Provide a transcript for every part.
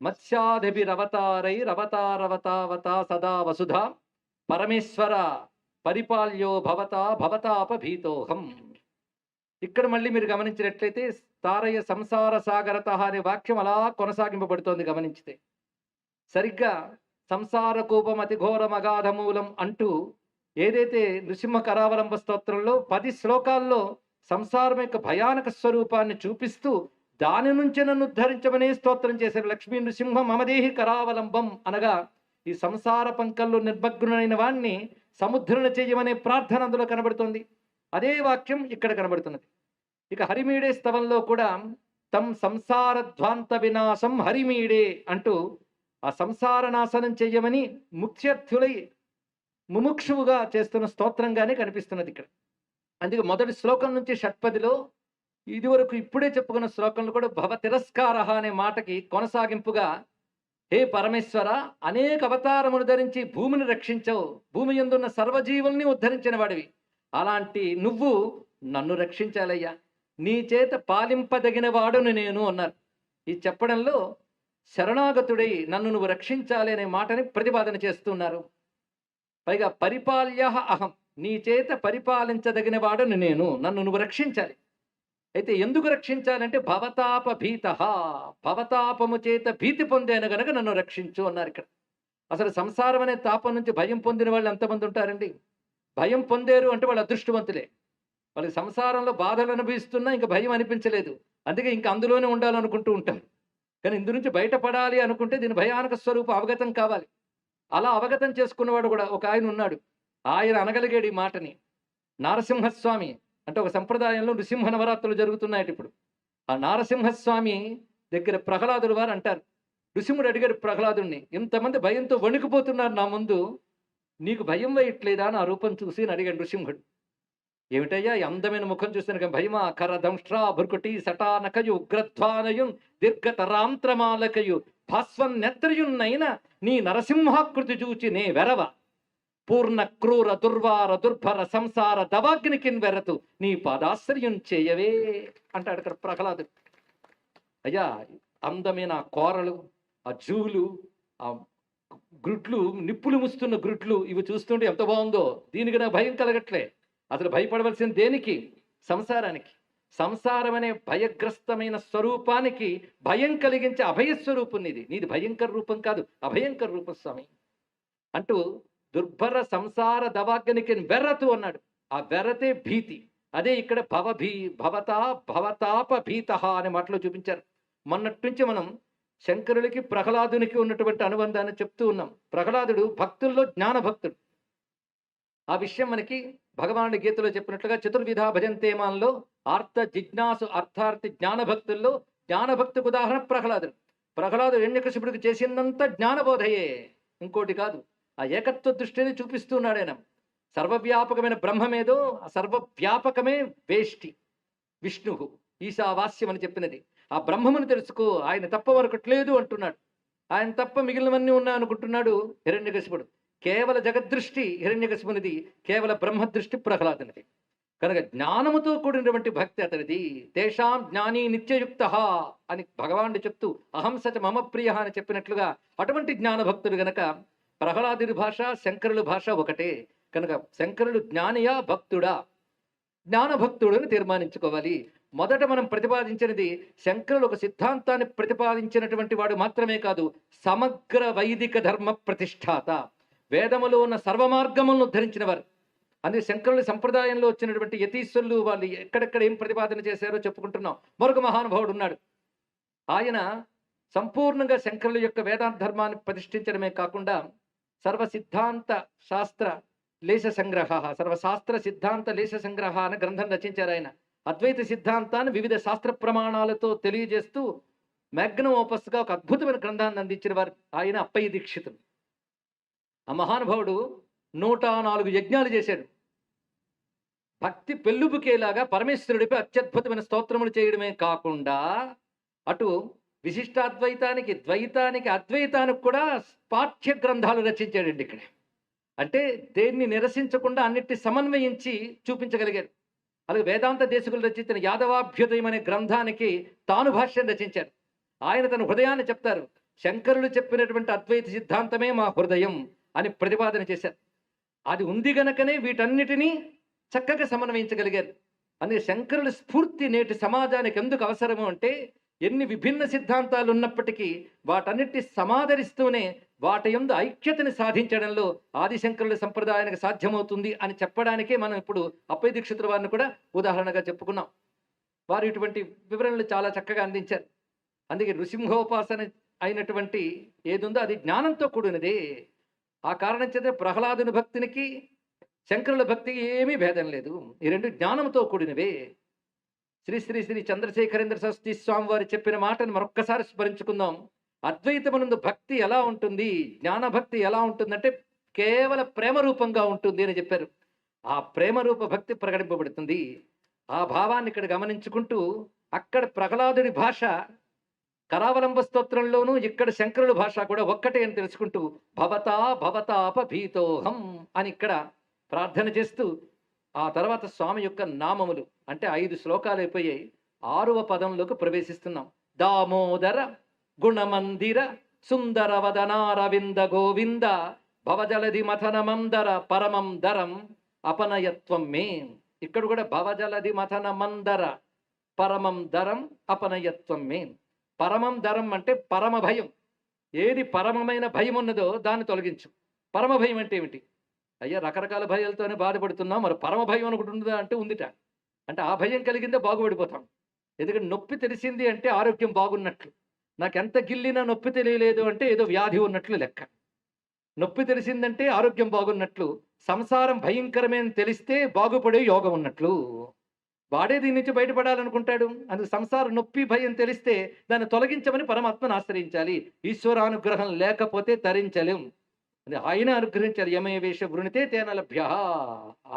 మత్స్యాదిభిరవతారైరవతారవతావతా సదా వసుధ పరమేశ్వర పరిపాల్యో భవతా భవతాప భీతోహం ఇక్కడ మళ్ళీ మీరు గమనించినట్లయితే తారయ సంసార సాగరత అనే వాక్యం అలా కొనసాగింపబడుతోంది గమనించితే. సరిగ్గా సంసార కూపం అతి ఘోరం అగాధ మూలం అంటూ ఏదైతే నృసింహ కరావలంబ స్తోత్రంలో పది శ్లోకాల్లో సంసారం యొక్క భయానక స్వరూపాన్ని చూపిస్తూ దాని నుంచి నన్ను ఉద్ధరించమని స్తోత్రం చేశారు. లక్ష్మీ నృసింహ మమదేహి కరావలంబం అనగా ఈ సంసార పంకల్లో నిర్భగ్నుడైన వాణ్ణి సముద్రణ చేయమనే ప్రార్థన అందులో కనబడుతుంది. అదే వాక్యం ఇక్కడ కనబడుతున్నది. ఇక హరిమీడే స్తవంలో కూడా తం సంసార ధ్వాంత వినాశం హరిమీడే అంటూ ఆ సంసార నాశనం చెయ్యమని ముఖ్యర్థులై ముముక్షువుగా చేస్తున్న స్తోత్రంగానే కనిపిస్తున్నది ఇక్కడ. అందుకే మొదటి శ్లోకం నుంచి షట్పదిలో ఇదివరకు ఇప్పుడే చెప్పుకున్న శ్లోకంలో కూడా భవ తిరస్కార అనే మాటకి కొనసాగింపుగా హే పరమేశ్వర అనేక అవతారములు ధరించి భూమిని రక్షించవు. భూమి ఎందున్న సర్వజీవుల్ని ఉద్ధరించిన వాడివి. అలాంటి నువ్వు నన్ను రక్షించాలయ్యా. నీ చేత పాలింపదగిన వాడును నేను అన్నారు. ఈ చెప్పడంలో శరణాగతుడై నన్ను నువ్వు రక్షించాలి అనే మాటని ప్రతిపాదన చేస్తున్నారు. పైగా పరిపాల్య అహం. నీ చేత పరిపాలించదగిన వాడును నేను. నన్ను నువ్వు రక్షించాలి. అయితే ఎందుకు రక్షించాలంటే భవతాప భీత భవతాపము చేత భీతి పొందాను గనక నన్ను రక్షించు అన్నారు ఇక్కడ. అసలు సంసారం అనే తాపం నుంచి భయం పొందిన వాళ్ళు ఎంతమంది ఉంటారండి? భయం పొందారు అంటే వాళ్ళు అదృష్టవంతులే. వాళ్ళకి సంసారంలో బాధలు అనుభవిస్తున్నా ఇంకా భయం అనిపించలేదు. అందుకే ఇంకా అందులోనే ఉండాలనుకుంటూ ఉంటారు కానీ ఇందు నుంచి బయటపడాలి అనుకుంటే దీని భయానక స్వరూపం అవగతం కావాలి. అలా అవగతం చేసుకున్నవాడు కూడా ఒక ఆయన ఉన్నాడు. ఆయన అనగలిగాడు ఈ మాటని. నారసింహస్వామి అంటే ఒక సంప్రదాయంలో నృసింహ నవరాత్రులు జరుగుతున్నాయట ఇప్పుడు. ఆ నారసింహస్వామి దగ్గర ప్రహ్లాదుడు వారు అంటారు. నృసింహుడు అడిగాడు ప్రహ్లాదుడిని ఇంతమంది భయంతో వణికిపోతున్నారు నా ముందు నీకు భయం వేయట్లేదా? నా రూపం చూసి అని అడిగాడు నృసింహుడు. ఏమిటయ్యా ఈ అందమైన ముఖం చూసిన భయమా? కర దంష్ట్రా భృకుటి సటానకయు ఉగ్రధ్వానయున్ దీర్ఘతరాంత్రమాలకయు భాస్వన్ నెత్రయున్నైన నీ నరసింహాకృతి చూచి నే వెరవ. పూర్ణ క్రూర దుర్వార దుర్భర సంసార దవాగ్ని కిన్వెరతు నీ పాదాశ్రయం చేయవే అంటాడు ఇక్కడ ప్రహ్లాదుడు అయ్యా అందమైన కోరలు ఆ జూలు ఆ గ్రుడ్లు నిప్పులు ముస్తున్న గ్రుడ్లు ఇవి చూస్తుంటే ఎంత బాగుందో. దీనికి నా భయం కలగట్లే. అసలు భయపడవలసిన దేనికి? సంసారానికి. సంసారం అనే భయగ్రస్తమైన స్వరూపానికి భయం కలిగించే అభయ స్వరూపం నీది నీది భయంకర రూపం కాదు అభయంకర రూపం స్వామి. అంటూ దుర్భర సంసార దవాగ్నికి వెర్రతు అన్నాడు. ఆ వెర్రతే భీతి. అదే ఇక్కడ భవభీ భవతా భవతాప భీత అనే మాటలో చూపించారు. మొన్నటి నుంచి మనం శంకరుడికి ప్రహ్లాదునికి ఉన్నటువంటి అనుబంధాన్ని చెప్తూ ఉన్నాం. ప్రహ్లాదుడు భక్తుల్లో జ్ఞాన భక్తుడు ఆ విషయం మనకి భగవానుడి గీతలో చెప్పినట్లుగా చతుర్విధ భజంతేమాల్లో ఆర్త జిజ్ఞాసు అర్థార్థి జ్ఞాన భక్తుల్లో జ్ఞాన భక్తికి ఉదాహరణ ప్రహ్లాదుడు. ప్రహ్లాదుడు ఎన్యకశిపుడికి చేసిందంతా జ్ఞానబోధయే. ఇంకోటి కాదు. ఆ ఏకత్వ దృష్టిని చూపిస్తున్నాడు ఆయన. సర్వవ్యాపకమైన బ్రహ్మమేదో ఆ సర్వవ్యాపకమే వేష్టి. విష్ణువు ఈశావాస్యం అని చెప్పినది. ఆ బ్రహ్మమును తెలుసుకో ఆయన తప్ప మరొకట్లేదు అంటున్నాడు. ఆయన తప్ప మిగిలినవన్నీ ఉన్నాయి అనుకుంటున్నాడు హిరణ్యకశిపుడు. కేవల జగద్దృష్టి హిరణ్యకశిపునిది కేవల బ్రహ్మదృష్టి ప్రహ్లాదునిది. కనుక జ్ఞానముతో కూడినటువంటి భక్తి అతనిది. తేషాం జ్ఞాని నిత్యయుక్త అని భగవానుడు చెప్తూ అహం సచ మమ ప్రియ అని చెప్పినట్లుగా అటువంటి జ్ఞాన భక్తుడు గనక ప్రహ్లాదుడి భాష శంకరుల భాష ఒకటే. కనుక శంకరుడు జ్ఞానియా భక్తుడా? జ్ఞాన భక్తుడు అని తీర్మానించుకోవాలి. మొదట మనం ప్రతిపాదించినది శంకరులు ఒక సిద్ధాంతాన్ని ప్రతిపాదించినటువంటి వాడు మాత్రమే కాదు సమగ్ర వైదిక ధర్మ ప్రతిష్టాత వేదములో ఉన్న సర్వమార్గములను ఉద్ధరించిన వారు అందుకే శంకరుడి సంప్రదాయంలో వచ్చినటువంటి యతీశ్వరులు వాళ్ళు ఎక్కడెక్కడ ఏం ప్రతిపాదన చేశారో చెప్పుకుంటున్నాం. మరొక మహానుభావుడు ఉన్నాడు. ఆయన సంపూర్ణంగా శంకరుల యొక్క వేదాంత ధర్మాన్ని ప్రతిష్ఠించడమే కాకుండా సర్వ సిద్ధాంత శాస్త్ర లేశ సంగ్రహ సర్వశాస్త్ర సిద్ధాంత లేశ సంగ్రహ అనే గ్రంథం రచించారు ఆయన. అద్వైత సిద్ధాంతాన్ని వివిధ శాస్త్ర ప్రమాణాలతో తెలియజేస్తూ మ్యాగ్నమ్ ఓపస్గా ఒక అద్భుతమైన గ్రంథాన్ని అందించిన వారు ఆయన అప్పయ్య దీక్షితుడు. ఆ మహానుభావుడు నూట నాలుగు యజ్ఞాలు చేశాడు. భక్తి పెళ్ళుబుకేలాగా పరమేశ్వరుడిపై అత్యద్భుతమైన స్తోత్రములు చేయడమే కాకుండా అటు విశిష్టాద్వైతానికి ద్వైతానికి అద్వైతానికి కూడా పాఠ్య గ్రంథాలు రచించాడండి ఇక్కడ. అంటే దేన్ని నిరసించకుండా అన్నిటి సమన్వయించి చూపించగలిగారు. అలాగే వేదాంత దేశకులు రచించిన యాదవాభ్యుదయం అనే గ్రంథానికి తాను భాష్యం రచించారు. ఆయన తన హృదయాన్ని చెప్తారు శంకరులు చెప్పినటువంటి అద్వైత సిద్ధాంతమే మా హృదయం అని ప్రతిపాదన చేశారు. అది ఉంది గనకనే వీటన్నిటినీ చక్కగా సమన్వయించగలిగారు. అందుకే శంకరుల స్ఫూర్తి నేటి సమాజానికి ఎందుకు అవసరము అంటే ఎన్ని విభిన్న సిద్ధాంతాలు ఉన్నప్పటికీ వాటన్నిటి సమాదరిస్తూనే వాటి యందు ఐక్యతని సాధించడంలో ఆదిశంకరుల సంప్రదాయానికి సాధ్యమవుతుంది అని చెప్పడానికే మనం ఇప్పుడు అప్పయ దీక్షితుల వారిని కూడా ఉదాహరణగా చెప్పుకున్నాం. వారు ఇటువంటి వివరణలు చాలా చక్కగా అందించారు. అందుకే నృసింహోపాసన అయినటువంటి ఏదుందో అది జ్ఞానంతో కూడినదే. ఆ కారణం చేత ప్రహ్లాదుని భక్తినికి శంకరుల భక్తికి ఏమీ భేదం లేదు. ఈ రెండు జ్ఞానంతో కూడినవే. శ్రీ శ్రీ శ్రీ చంద్రశేఖరేంద్ర సరస్వతి స్వామి వారు చెప్పిన మాటను మరొక్కసారి స్మరించుకుందాం. అద్వైతమునందు భక్తి ఎలా ఉంటుంది? జ్ఞానభక్తి ఎలా ఉంటుందంటే కేవల ప్రేమ రూపంగా ఉంటుంది అని చెప్పారు. ఆ ప్రేమ రూప భక్తి ప్రకటింపబడుతుంది. ఆ భావాన్ని ఇక్కడ గమనించుకుంటూ అక్కడ ప్రహ్లాదుడి భాష కరావలంబ స్తోత్రంలోనూ ఇక్కడ శంకరుడు భాష కూడా ఒక్కటే అని తెలుసుకుంటూ భవతా భవతాప భీతోహం అని ఇక్కడ ప్రార్థన చేస్తూ ఆ తర్వాత స్వామి యొక్క నామములు అంటే ఐదు శ్లోకాలు అయిపోయాయి. ఆరవ పదంలోకి ప్రవేశిస్తున్నాం. దామోదర గుణమందిర సుందర వదనారవింద గోవింద భవజలధి మథనమందర పరమం దరం అపనయత్వం మే. ఇక్కడ కూడా భవజలధి మథనమందర పరమం దరం అపనయత్వం మే. పరమం దరం అంటే పరమ భయం ఏది పరమమైన భయం ఉన్నదో దాన్ని తొలగించు. పరమ భయం అంటే ఏమిటి? అయ్యా రకరకాల భయాలతోనే బాధపడుతున్నాం. మరి పరమ భయం ఒకటి ఉందా అంటే ఉందిట. అంటే ఆ భయం కలిగిందే బాగుపడిపోతాం. ఎందుకంటే నొప్పి తెలిసింది అంటే ఆరోగ్యం బాగున్నట్లు. నాకు ఎంత గిల్లినా నొప్పి తెలియలేదు అంటే ఏదో వ్యాధి ఉన్నట్లు లెక్క. నొప్పి తెలిసిందంటే ఆరోగ్యం బాగున్నట్లు. సంసారం భయంకరమే అని తెలిస్తే బాగుపడే యోగం ఉన్నట్లు. వాడే దీని నుంచి బయటపడాలనుకుంటాడు? అందుకు సంసార నొప్పి భయం తెలిస్తే దాన్ని తొలగించమని పరమాత్మను ఆశ్రయించాలి. ఈశ్వరానుగ్రహం లేకపోతే తరించలేం. అది ఆయన అనుగ్రహించాలి. యమే వేష వృణితే తేన లభ్య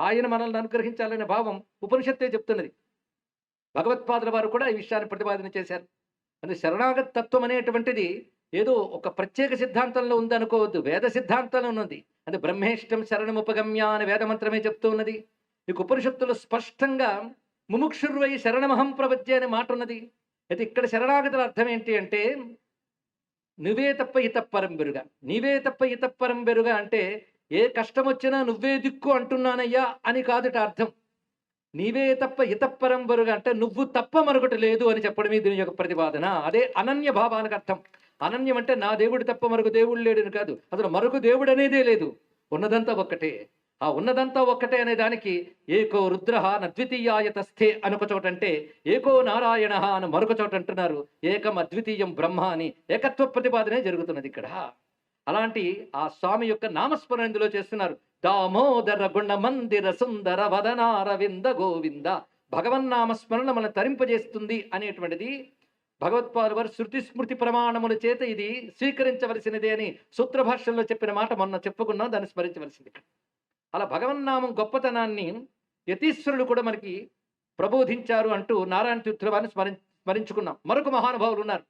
ఆయన మనల్ని అనుగ్రహించాలనే భావం ఉపనిషత్తే చెప్తున్నది. భగవత్పాదుల వారు కూడా ఈ విషయాన్ని ప్రతిపాదన చేశారు. అది శరణాగత తత్వం అనేటువంటిది ఏదో ఒక ప్రత్యేక సిద్ధాంతంలో ఉందనుకోవద్దు వేద సిద్ధాంతంలో ఉన్నది. అది బ్రహ్మేష్టం శరణముపగమ్య అనే వేదమంత్రమే చెప్తూ ఉన్నది. ఇక ఉపనిషత్తులు స్పష్టంగా ముముక్షుర్వై శరణమహం ప్రవజ్య అనే మాట ఉన్నది. అయితే ఇక్కడ శరణాగతుల అర్థం ఏంటి అంటే నువ్వే తప్ప ఇతప్పరం బెరుగ. నీవే తప్ప ఇతప్పరం బెరుగ అంటే ఏ కష్టం వచ్చినా నువ్వే దిక్కు అంటున్నానయ్యా అని కాదుట అర్థం. నీవే తప్ప ఇతప్పరం బెరుగ అంటే నువ్వు తప్ప మరొకటి లేదు అని చెప్పడమే దీని యొక్క ప్రతిపాదన. అదే అనన్య భావానికి అర్థం. అనన్యం అంటే నా దేవుడు తప్ప మరొక దేవుడు లేడని కాదు. అసలు మరొక దేవుడు అనేదే లేదు. ఉన్నదంతా ఒక్కటే. ఆ ఉన్నదంతా ఒక్కటే అనే దానికి ఏకో రుద్ర నద్వితీయాయ తస్థే అనొక చోట అంటే ఏకో నారాయణ అని మరొక చోట అంటున్నారు. ఏకం అద్వితీయం బ్రహ్మ అని ఏకత్వ ప్రతిపాదనే జరుగుతున్నది ఇక్కడ. అలాంటి ఆ స్వామి యొక్క నామస్మరణ ఇందులో చేస్తున్నారు. దామోదర గుణ మందిర సుందర వదనారవింద గోవింద. భగవన్నామస్మరణ మన తరింపజేస్తుంది అనేటువంటిది భగవత్పాదు వారు శృతి స్మృతి ప్రమాణముల చేత ఇది స్వీకరించవలసినదే అని సూత్ర భాషల్లో చెప్పిన మాట మొన్న చెప్పుకున్నాం దాన్ని స్మరించవలసింది అలా భగవన్నామం గొప్పతనాన్ని యతీశ్వరుడు కూడా మనకి ప్రబోధించారు అంటూ నారాయణ తీర్థుల వారిని స్మరి స్మరించుకున్నాం. మరొక మహానుభావులు ఉన్నారు.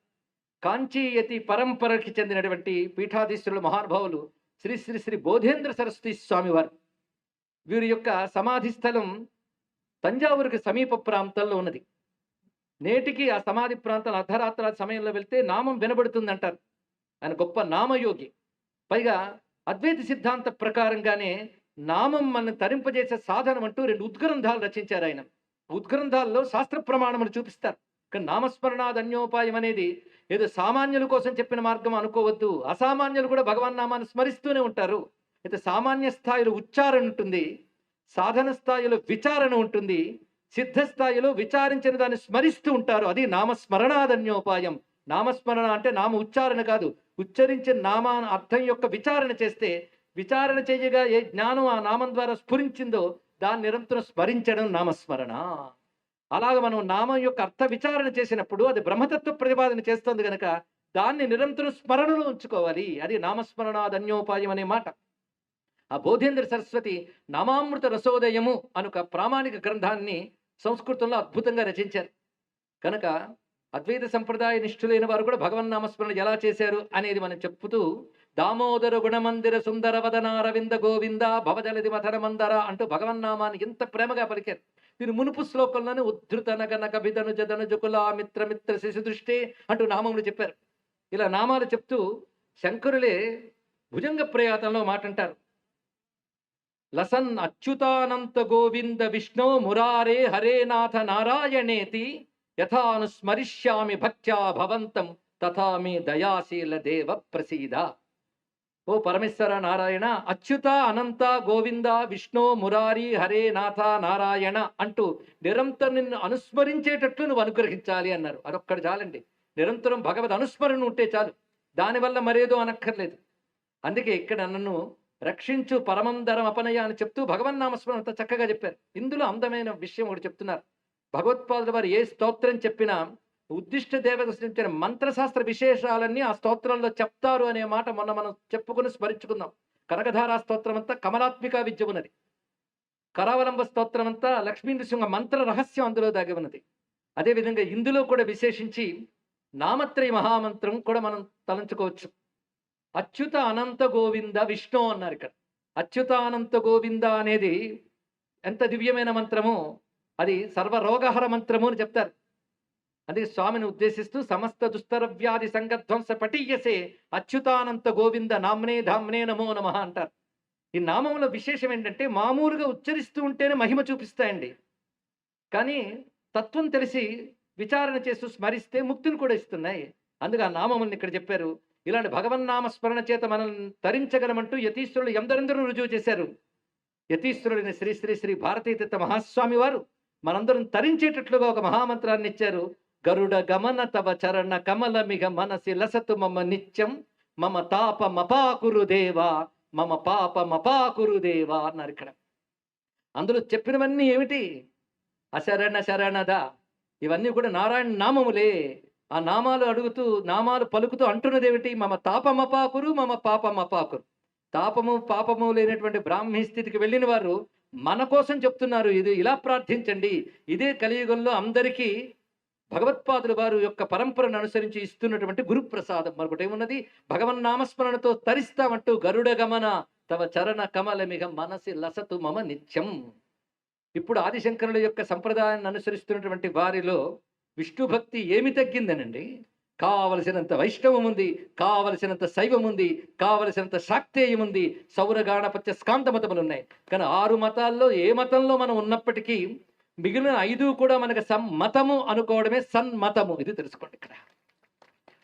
కాంచీయతి పరంపరకి చెందినటువంటి పీఠాధీశ్వరులు మహానుభావులు శ్రీ శ్రీ శ్రీ బోధేంద్ర సరస్వతి స్వామివారు వీరి. యొక్క సమాధి స్థలం తంజావూరుకి సమీప ప్రాంతంలో ఉన్నది. నేటికి ఆ సమాధి ప్రాంతం అర్ధరాత్రాల సమయంలో వెళ్తే నామం వినబడుతుంది అంటారు ఆయన గొప్ప నామయోగి. పైగా అద్వైత సిద్ధాంత ప్రకారంగానే నామం మనం తరింపజేసే సాధనం అంటూ రెండు ఉద్గ్రంథాలు రచించారు ఆయన. ఉద్గ్రంథాల్లో శాస్త్ర ప్రమాణములు చూపిస్తారు. కానీ నామస్మరణాదన్యోపాయం అనేది ఏదో సామాన్యుల కోసం చెప్పిన మార్గం అనుకోవద్దు. అసామాన్యులు కూడా భగవాన్ నామాన్ని స్మరిస్తూనే ఉంటారు. అయితే సామాన్య స్థాయిలో ఉచ్చారణ ఉంటుంది. సాధన స్థాయిలో విచారణ ఉంటుంది. సిద్ధ స్థాయిలో విచారించిన దాన్ని స్మరిస్తూ ఉంటారు. అది నామస్మరణాదన్యోపాయం. నామస్మరణ అంటే నామ ఉచ్చారణ కాదు. ఉచ్చరించిన నామా అర్థం యొక్క విచారణ చేస్తే విచారణ చేయగా ఏ జ్ఞానం ఆ నామం ద్వారా స్ఫురించిందో దాన్ని నిరంతరం స్మరించడం నామస్మరణ. అలాగ మనం నామం యొక్క అర్థ విచారణ చేసినప్పుడు అది బ్రహ్మతత్వ ప్రతిపాదన చేస్తుంది కనుక దాన్ని నిరంతరం స్మరణలో ఉంచుకోవాలి. అది నామస్మరణాదన్యోపాయం అనే మాట. ఆ బోధేంద్ర సరస్వతి నామామృత రసోదయము అనుక ప్రామాణిక గ్రంథాన్ని సంస్కృతంలో అద్భుతంగా రచించారు. కనుక అద్వైత సంప్రదాయ నిష్ఠులైన వారు కూడా భగవన్నామస్మరణ ఎలా చేశారు అనేది మనం చెప్పుతూ దామోదర గుణమందిర సుందర వదనారవింద గోవింద భవజలది మథన మందర అంటూ భగవన్నామాన్ని ఎంత ప్రేమగా పలికారు. దీని మునుపు శ్లోకంలోనే ఉద్ధృత నగ నగ జదను జకుల మిత్ర మిత్ర శిశు దృష్టి అంటూ నామములు చెప్పారు. ఇలా నామాలు చెప్తూ శంకరులే భుజంగ ప్రయాతంలో మాట అంటారు లసన్ అచ్యుతానంత గోవింద విష్ణు మురారే హరే నాథ నారాయణేతి యథానుస్మరిష్యామి భక్త్యా భవంతం తథామి దయాశీల దేవ ప్రసీద. ఓ పరమేశ్వర నారాయణ అచ్యుత అనంత గోవింద విష్ణు మురారి హరే నాథ నారాయణ అంటూ నిరంతరం నిన్ను అనుస్మరించేటట్లు నువ్వు అనుగ్రహించాలి అన్నారు. అదొక్కడు చాలండి. నిరంతరం భగవద్ అనుస్మరణ ఉంటే చాలు. దానివల్ల మరేదో అనక్కర్లేదు. అందుకే ఇక్కడ నన్ను రక్షించు పరమందరం అపనయ అని చెప్తూ భగవన్నామస్మరణ అంత చక్కగా చెప్పారు. ఇందులో అందమైన విషయం ఒకటి చెప్తున్నారు. భగవత్పాదుల వారు ఏ స్తోత్రం చెప్పినా ఉద్దిష్ట దేవత సృష్టించిన మంత్రశాస్త్ర విశేషాలన్నీ ఆ స్తోత్రంలో చెప్తారు అనే మాట మొన్న మనం చెప్పుకుని స్మరించుకుందాం. కనకధారా స్తోత్రం అంతా కమలాత్మిక విద్య ఉన్నది. కరావలంబ స్తోత్రం అంతా లక్ష్మీ నృసింహ మంత్ర రహస్యం అందులో దాగి ఉన్నది. అదేవిధంగా ఇందులో కూడా విశేషించి నామత్రయ మహామంత్రం కూడా మనం తలంచుకోవచ్చు. అచ్యుత అనంత గోవింద విష్ణు అన్నారు ఇక్కడ. అచ్యుత అనంత గోవింద అనేది ఎంత దివ్యమైన మంత్రము అది సర్వరోగహర మంత్రము అని చెప్తారు. అందుకే స్వామిని ఉద్దేశిస్తూ సమస్త దుస్తర వ్యాధి సంగధ్వంస పటీయసే అచ్యుతానంత గోవింద నామ్నే ధామ్నే నమో నమ అంటారు. ఈ నామముల విశేషం ఏంటంటే మామూలుగా ఉచ్చరిస్తూ ఉంటేనే మహిమ చూపిస్తాయండి. కానీ తత్వం తెలిసి విచారణ చేస్తూ స్మరిస్తే ముక్తిని కూడా ఇస్తున్నాయి. అందుకే ఆ నామముల్ని ఇక్కడ చెప్పారు. ఇలాంటి భగవన్నామ స్మరణ చేత మనల్ని తరించగలమంటూ యతీశ్వరులు ఎందరెందరూ రుజువు చేశారు. యతీశ్వరుడిని శ్రీ శ్రీ శ్రీ భారతీతీర్థ మహాస్వామి వారు మనందరం తరించేటట్లుగా ఒక మహామంత్రాన్ని ఇచ్చారు. గరుడ గమన తవ చరణ కమల మిగ మనసి లసతు మమ నిత్యం మమ తాప మపాకురు దేవా మమ పాప మపాకురు దేవా అన్నారు ఇక్కడ. అందులో చెప్పినవన్నీ ఏమిటి? అశరణ శరణద. ఇవన్నీ కూడా నారాయణ నామములే. ఆ నామాలు అడుగుతూ నామాలు పలుకుతూ అంటున్నది ఏమిటి మమ తాపమపాకురు మమ పాపమపాకురు తాపము పాపము లేనటువంటి బ్రాహ్మీ స్థితికి వెళ్ళిన వారు మన కోసం చెప్తున్నారు. ఇది ఇలా ప్రార్థించండి. ఇదే కలియుగంలో అందరికీ భగవత్పాదుల వారు యొక్క పరంపరను అనుసరించి ఇస్తున్నటువంటి గురుప్రసాదం మరొకటి ఏమున్నది? భగవన్నామస్మరణతో తరిస్తామంటూ గరుడ గమన తవ చరణ కమలమిగ మనసి లసతు మమ నిత్యం. ఇప్పుడు ఆదిశంకరుల యొక్క సంప్రదాయాన్ని అనుసరిస్తున్నటువంటి వారిలో విష్ణు భక్తి ఏమి తగ్గిందనండి? కావలసినంత వైష్ణవం ఉంది కావలసినంత శైవం ఉంది కావలసినంత శాక్తేయం ఉంది సౌరగాణపత్య స్కాంత మతములు ఉన్నాయి కానీ ఆరు మతాల్లో ఏ మతంలో మనం ఉన్నప్పటికీ మిగిలిన ఐదు కూడా మనకు సమ్మతము అనుకోవడమే సన్మతము ఇది తెలుసుకోండి ఇక్కడ.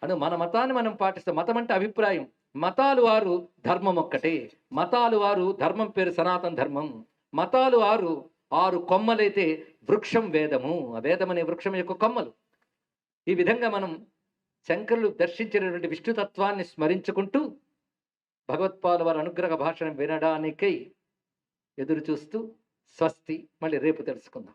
అను మన మతాన్ని మనం పాటిస్తాం మతం అంటే అభిప్రాయం. మతాలు వారు ధర్మం ఒక్కటే. మతాలు వారు ధర్మం పేరు సనాతన ధర్మం. మతాలు వారు ఆరు కొమ్మలైతే వృక్షం వేదము. ఆ వేదం అనే వృక్షం యొక్క కొమ్మలు. ఈ విధంగా మనం శంకరులు దర్శించినటువంటి విష్ణుతత్వాన్ని స్మరించుకుంటూ భగవత్పాల వారి అనుగ్రహ భాషను వినడానికై ఎదురు చూస్తూ స్వస్తి. మళ్ళీ రేపు తెలుసుకుందాం.